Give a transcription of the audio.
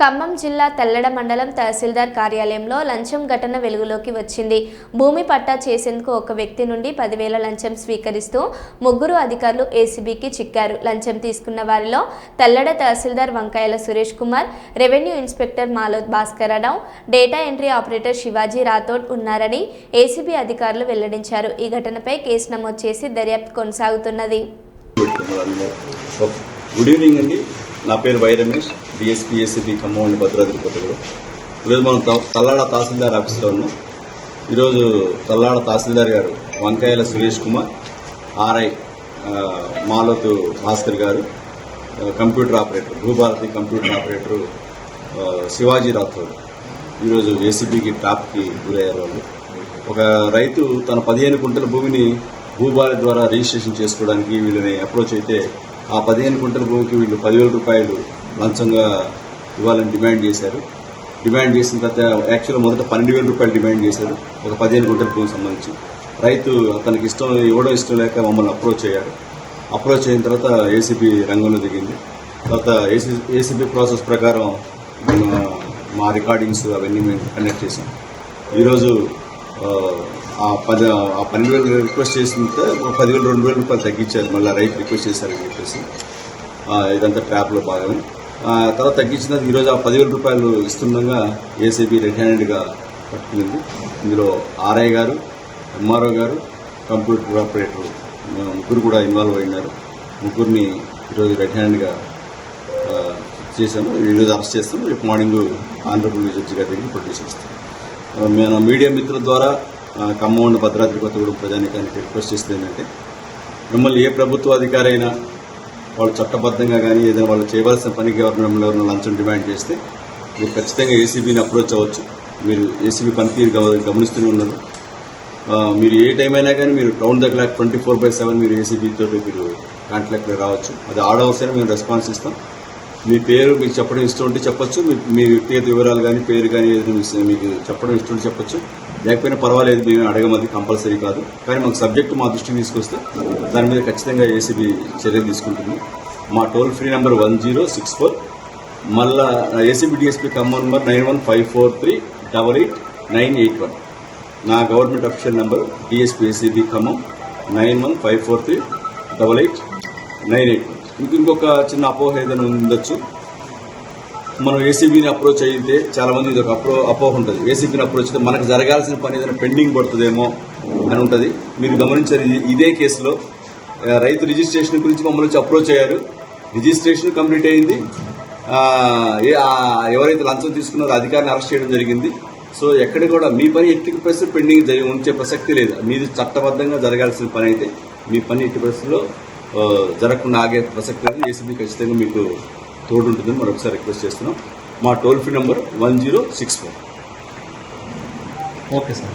ఖమ్మం జిల్లా తెల్లడ మండలం తహసీల్దార్ కార్యాలయంలో లంచం ఘటన వెలుగులోకి వచ్చింది. భూమి పట్టా చేసేందుకు ఒక వ్యక్తి నుండి పదివేల లంచం స్వీకరిస్తూ ముగ్గురు అధికారులు ఏసీబీకి చిక్కారు. లంచం తీసుకున్న వారిలో Tallada tahsildar Vankayala Suresh Kumar revenue inspector Malod Bhaskararao data entry operator Shivaji Rathod ఉన్నారని ఏసీబీ అధికారులు వెల్లడించారు. ఈ ఘటనపై కేసు నమోదు చేసి దర్యాప్తు కొనసాగుతున్నది. గుడ్ ఈవినింగ్ అండి. నా పేరు వై రమేష్ డిఎస్పీ ఖమ్మం భద్రాద్రి కొత్తగూడెం. ఈరోజు మనం తల్లాడ తహసీల్దార్ ఆఫీస్లో ఉన్నాం. ఈరోజు తల్లాడ తహసీల్దార్ గారు వంకాయల సురేష్ కుమార్ ఆర్ఐ మాలోతు భాస్కర్ గారు computer operator Bhubharati computer operator Shivaji Rathod. ఈరోజు ఏసీబీకి టాప్కి గురయ్యారు వాళ్ళు. ఒక రైతు తన పదిహేను కుంటల భూమిని భూభారతి ద్వారా రిజిస్ట్రేషన్ చేసుకోవడానికి వీళ్ళని అప్రోచ్ అయితే ఆ పదిహేను కుంటల భూమికి వీళ్ళు పదివేల రూపాయలు లంచంగా ఇవ్వాలని డిమాండ్ చేశారు. డిమాండ్ చేసిన తర్వాత యాక్చువల్గా మొదట పన్నెండు వేల రూపాయలు డిమాండ్ చేశారు ఒక పదిహేను గుంటల భూమికి సంబంధించి. రైతు తనకి ఇష్టం ఇవ్వడం ఇష్టం లేక మమ్మల్ని అప్రోచ్ అయ్యారు. అప్రోచ్ అయిన తర్వాత ఏసీబీ రంగంలో దిగింది. తర్వాత ఏసీ ఏసీబీ ప్రాసెస్ ప్రకారం మేము మా రికార్డింగ్స్ అవన్నీ మేము కండక్ట్ చేసాం ఈరోజు ఆ, పది ఆ పన్నెండు వేలు రిక్వెస్ట్ చేసినంత పదివేలు రెండు వేల రూపాయలు తగ్గించారు. మళ్ళీ రైట్ రిక్వెస్ట్ చేశారని చెప్పేసి. ఇదంతా ట్రాప్లో భాగమే. తర్వాత తగ్గించిన ఈరోజు ఆ పదివేల రూపాయలు ఇస్తుండగా ఏసీబీ రెడ్ హ్యాండెడ్గా పట్టుకుంది ఇందులో ఆర్ఐ గారు ఎంఆర్ఓ గారు కంప్యూటర్ ఆపరేటర్ ముగ్గురు కూడా ఇన్వాల్వ్ అయినారు. ముగ్గురిని ఈరోజు రెడ్ హ్యాండ్గా చేశాము. ఈరోజు అరెస్ట్ చేస్తాము. రేపు మార్నింగ్ ఆంధ్రప్రదేశ్ జడ్జి గారి దగ్గర ప్రొడ్యూస్ చేస్తాం మేము మీడియా మిత్రుల ద్వారా ఖమ్మం భద్రాద్రి కొత్తగూడెం ప్రజానికానికి రిక్వెస్ట్ చేస్తుంది ఏంటంటే మిమ్మల్ని ఏ ప్రభుత్వ అధికారి అయినా వాళ్ళు చట్టబద్ధంగా కానీ ఏదైనా వాళ్ళు చేయవలసిన పనికి గవర్నమెంట్లో లంచం డిమాండ్ చేస్తే మీరు ఖచ్చితంగా ఏసీబీని అప్రోచ్ అవ్వచ్చు. మీరు ఏసీబీ పనితీరు గమనిస్తూనే ఉన్నారు. మీరు ఏ టైం అయినా కానీ మీరు రౌండ్ దగ్గర ట్వంటీ ఫోర్ బై సెవెన్ మీరు ఏసీబీతో మీరు కాంటాక్ట్లో రావచ్చు. అది ఆడ అవసరం మేము రెస్పాన్స్ ఇస్తాం. మీ పేరు మీకు చెప్పడం ఇష్టం ఉంటే చెప్పచ్చు. మీ మీ వ్యక్తిగత వివరాలు కానీ పేరు కానీ ఏదైనా మీకు- చెప్పడం ఇష్టం ఉంటే చెప్పచ్చు. లేకపోయినా పర్వాలేదు మేము అడగమది కంపల్సరీ కాదు. కానీ మాకు సబ్జెక్ట్ మా దృష్టికి తీసుకొస్తే దాని మీద ఖచ్చితంగా ఏసీబీ చర్యలు తీసుకుంటుంది. మా toll free number one zero six four. మళ్ళా ACB DSP Khammam number nine one five four three double eight nine eight one. నా government official number DSP ACB Khammam nine one five four three double eight nine eight ఇంక ఇంకొక చిన్న అపోహ ఏదైనా ఉండొచ్చు. మనం ఏసీబీని approach అయితే చాలా మంది ఇది ఒక అప్రో అపోహ ఉంటుంది. ఏసీబీని అప్రోచ్ అయితే మనకు జరగాల్సిన పని ఏదైనా పెండింగ్ పడుతుందేమో అని ఉంటుంది. మీరు గమనించారు ఇదే కేసులో రైతు రిజిస్ట్రేషన్ గురించి మమ్మల్ని వచ్చి అప్రోచ్ అయ్యారు. రిజిస్ట్రేషన్ కంప్లీట్ అయింది. ఏ- ఎవరైతే లంచం తీసుకున్నారో అధికారిని అరెస్ట్ చేయడం జరిగింది. సో ఎక్కడ కూడా మీ పని ఎట్టి పరిస్థితి పెండింగ్ జరిగి ఉంచే ప్రసక్తి లేదు. మీది చట్టబద్ధంగా జరగాల్సిన పని అయితే మీ పని ఎట్టి పరిస్థితుల్లో జరగకుండా ఆగే ప్రసక్తి లేదు ఏసీబీ ఖచ్చితంగా మీకు తోడు ఉంటుందని మరొకసారి రిక్వెస్ట్ చేస్తున్నాం. మా toll free number one zero six four. Okay sir.